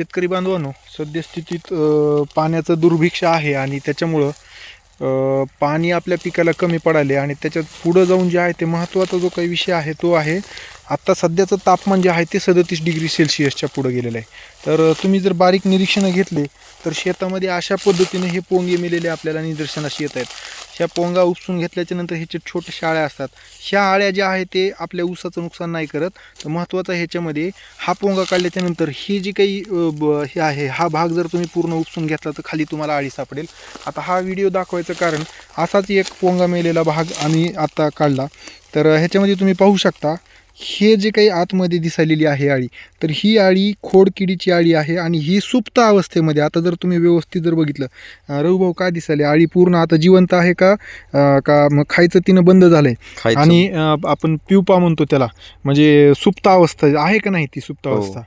शेतकरी बांधवांनो सद्यस्थितीत पाण्याचं दुर्भिक्ष आहे आणि त्याच्यामुळं पाणी आपल्या पिकाला कमी पडाले आणि त्याच्यात पुढं जाऊन जे आहे ते महत्त्वाचा जो काही विषय आहे तो आहे आत्ता सध्याचं तापमान जे आहे ते सदतीस डिग्री सेल्सिअसच्या पुढं गेलेलं आहे. तर तुम्ही जर बारीक निरीक्षणं घेतले तर शेतामध्ये अशा पद्धतीने हे पोंगे मेलेले आपल्याला निदर्शनास येत आहेत. ह्या पोंगा उपसून घेतल्याच्या नंतर ह्याचे छोटे शाळ्या असतात. ह्या आळ्या ज्या आहेत ते आपल्या ऊसाचं नुकसान नाही करत. तर महत्त्वाचं ह्याच्यामध्ये हा पोंगा काढल्याच्या नंतर ही जी काही ब- हे आहे हा भाग जर तुम्ही पूर्ण उपसून घेतला तर खाली तुम्हाला आळी सापडेल. आता हा व्हिडिओ दाखवायचं कारण असाच एक पोंगा मेलेला भाग आम्ही आत्ता काढला. तर ह्याच्यामध्ये तुम्ही पाहू शकता हे जे काही आतमध्ये दिसालेली आहे आळी तर ही आळी खोडकिडीची आळी आहे आणि ही सुप्त अवस्थेमध्ये आता जर तुम्ही व्यवस्थित जर बघितलं रघुभाऊ काय दिसाले आळी पूर्ण आता जिवंत आहे का? का मग खायचं तिनं बंद झालंय? आणि आपण पिवपा म्हणतो त्याला. म्हणजे सुप्त अवस्था आहे का नाही ती सुप्त हो. अवस्था?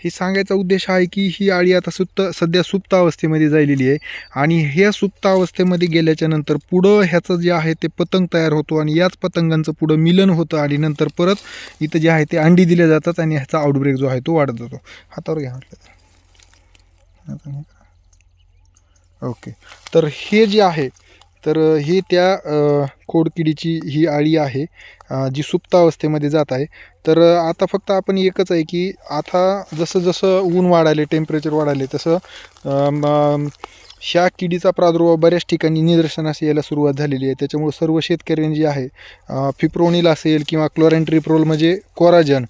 ही सांगायचा उद्देश आहे की ही आळी आता सुप्त सध्या सुप्त अवस्थेमध्ये जायलेली आहे. आणि ह्या सुप्त अवस्थेमध्ये गेल्याच्यानंतर पुढं ह्याचं जे आहे ते पतंग तयार होतो आणि याच पतंगांचं पुढं मिलन होतं आणि नंतर परत इथं जे आहे ते अंडी दिल्या जातात आणि ह्याचा आउटब्रेक जो आहे तो वाढत जातो. हातावर घ्या म्हटलं ओके. तर हे जे आहे तर हे त्या खोडकिडीची ही आळी आहे जी सुप्तावस्थेमध्ये जात आहे. तर आता फक्त आपण एकच आहे की आता जसं जसं ऊन वाढायले टेम्परेचर वाढाले तसं ह्या किडीचा प्रादुर्भाव बऱ्याच ठिकाणी निदर्शनास यायला सुरुवात झालेली आहे. त्याच्यामुळे सर्व शेतकऱ्यांनी जे आहे फिप्रोनिल असेल किंवा क्लोरेंट्रिप्रोल म्हणजे कोराजन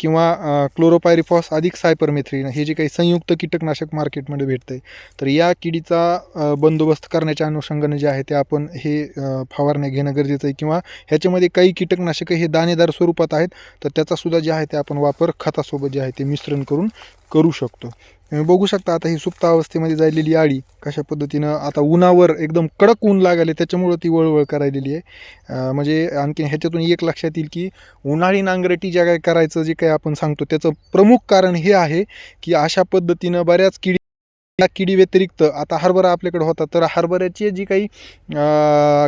किंवा क्लोरोपायरिफॉस अधिक सायपरमेथ्रिन हे जे काही संयुक्त कीटकनाशक मार्केटमध्ये भेटतं आहे तर या किडीचा बंदोबस्त करण्याच्या अनुषंगाने जे आहे ते आपण हे फवारण्या घेणं गरजेचं आहे. किंवा ह्याच्यामध्ये काही कीटकनाशकं हे दाणेदार स्वरूपात आहेत तर त्याचासुद्धा जे आहे ते आपण वापर खतासोबत जे आहे ते मिश्रण करून करू शकतो. बघू शकता आता ही सुप्त अवस्थेमध्ये जायलेली आळी कशा पद्धतीनं आता उन्हावर एकदम कडक ऊन लागले त्याच्यामुळं ती वळवळ करायलेली आहे. म्हणजे आणखी ह्याच्यातून एक लक्षात येईल की उन्हाळी नांगरटी ज्या काय करायचं जे काही आपण सांगतो त्याचं प्रमुख कारण हे आहे की अशा पद्धतीनं बऱ्याच किडी या किडी व्यतिरिक्त आता हरभरा आपल्याकडे होता तर हरभऱ्याची जी काही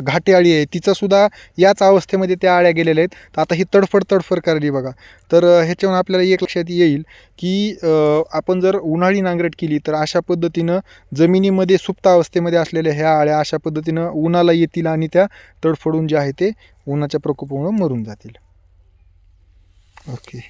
घाटे आळी आहे तिचासुद्धा याच अवस्थेमध्ये त्या आळ्या गेलेल्या आहेत. तर आता ही तडफड तडफड करायली बघा. तर ह्याच्यावर आपल्याला एक लक्षात येईल की आपण जर उन्हाळी नांगरट केली तर अशा पद्धतीनं जमिनीमध्ये सुप्त अवस्थेमध्ये असलेल्या ह्या आळ्या अशा पद्धतीनं उन्हाला येतील आणि त्या तडफडून जे आहे ते उन्हाच्या प्रकोपामुळे मरून जातील. ओके.